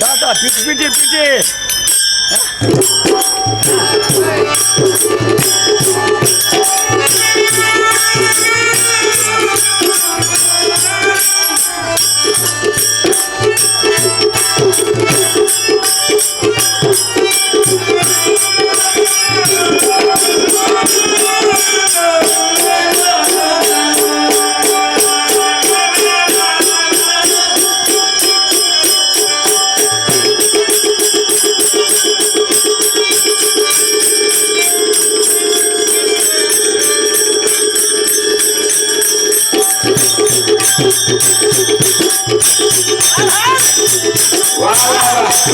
দাদা পিঠে পিঠে পিঠে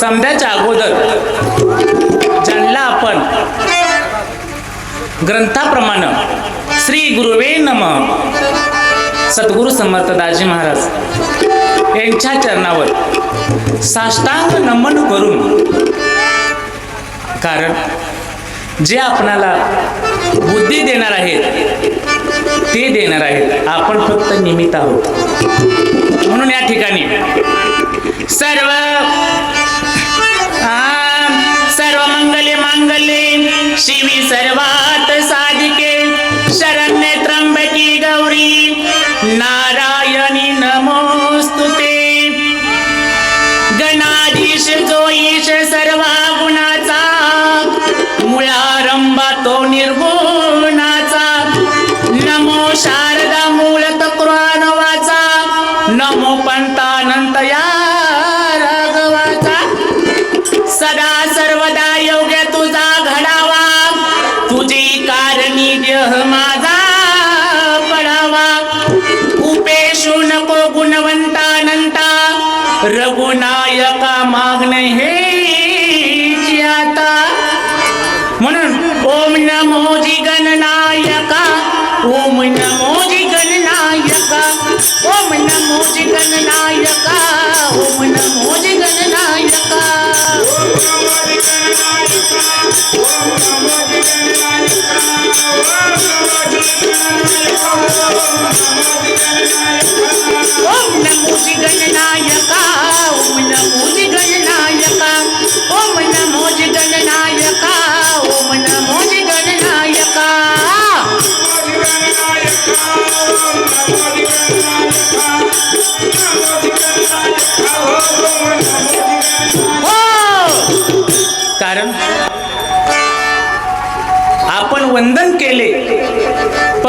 समध्याच्या अगोदर ज्यांना आपण ग्रंथाप्रमाणे श्री गुरुवे नम. सद्गुरु समर्थ दाजी महाराज यांच्या चरणावर साष्टांग नमन करून कारण जे आपणाला बुद्धी देणार आहेत ते देणार आहेत. आपण फक्त निमित्त आहोत. म्हणून या ठिकाणी सर्व सर्वदा योग्य तुझा घडावा. तुझी कारणी देह माझा पडावा. उपेशू नको गुणवंतानंता. रघुनायका मागणे हे आता. म्हणून ओम नमो जी गणनायका ओम नमो ಓಂ ನಮೋ ಜಗನ್ನಾಯಕ ಓಂ ನಮೋ ಜಗನ್ನಾಯಕ ಓಂ ನಮೋ ಜಗನ್ನಾಯಕ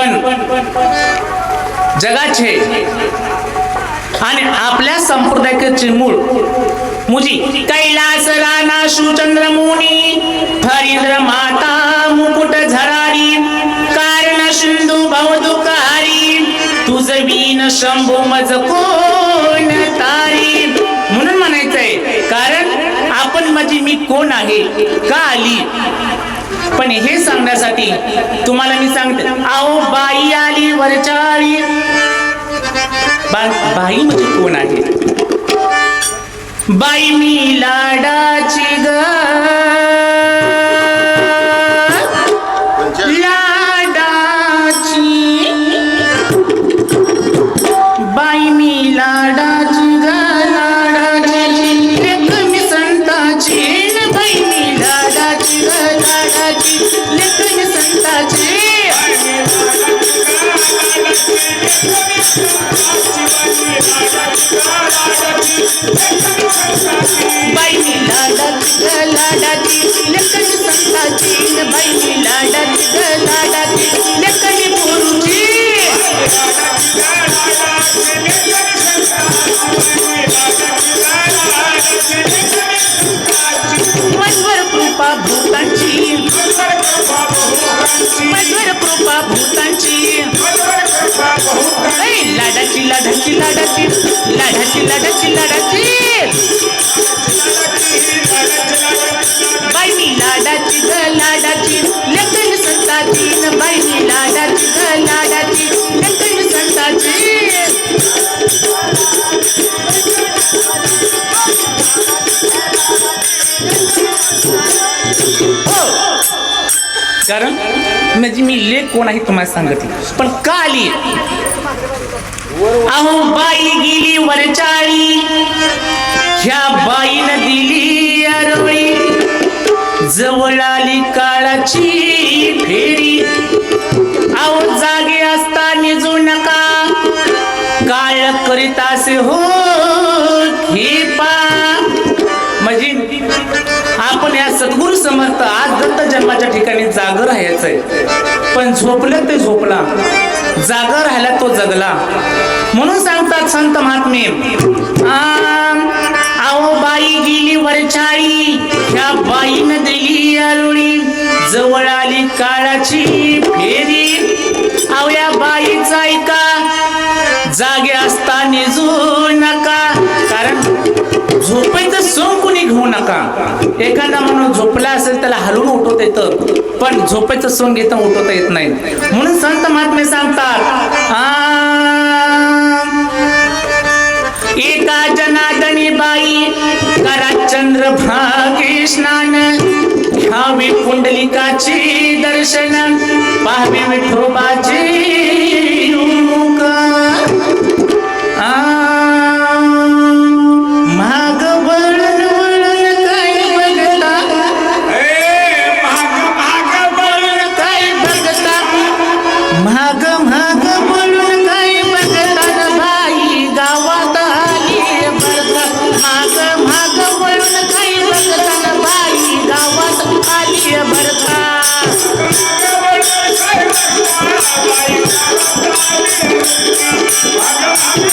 पण जगाचे आणि आपल्या संप्रदायाचे मूळ. मुजी कैलास राणा सुचंद्र मुनी हरिंद्र माता मुकुट झरारी कारण सिंधू भवदुकारी तुझ वीन शंभू मज कोण तारी? म्हणून म्हणायचंय कारण आपण माझी मी कोण आहे? का आली पण हे सांगण्यासाठी तुम्हाला मी सांगते. आओ बाई आली वरचाळी बा बाई म्हणजे कोण आहे? बाई मी लाडाची ग. बाई मी लाडाची ग लाडाची लेक मी संताची बाई मी लाडाची ग लाडाची लेक मी पोरूची मजवर कृपा भूतांची मजवर कृपा ऐ, लाडाची लाडाची लाडाची लाडाची लाडाची लाडाची बाई लाडाची ग लाडाची. लेखन संताची न बाई लाडाची ग लाडाची. कारण म्हणजे मी लेख कोण आहे तुम्हाला सांगितलं पण का आली? अहो बाई गेली वरचाळी. ह्या बाईनं दिली अरवळी जवळ आली काळाची फेरी. अहो जागे असता निजू नका. काळ करीत असे हो खेपा. म्हणजे आपण या सद्गुरु समर्थ ठिकाणी जागर राहायचंय. पण झोपलं ते झोपला. जागर राहिला तो जगला. म्हणून सांगतात संत महात्मे आहो आओ बाई गेली वरछाळी ह्या बाईनं दिली आरुळी जवळ आली काळाची फेरी. आवया या बाईचा ऐका जागे असता निजू नका कारण झोपायचं सो कोणी एखादा माणूस झोपला असेल त्याला हलवून उठवता येतं. पण झोपायचं सोन घेता उठवता येत नाही. म्हणून संत महात्मे सांगतात एका जनादनी बाई करा चंद्र भागी स्नान घ्यावी पुंडलिकाचे दर्शन पाहावी विठोबाची बाई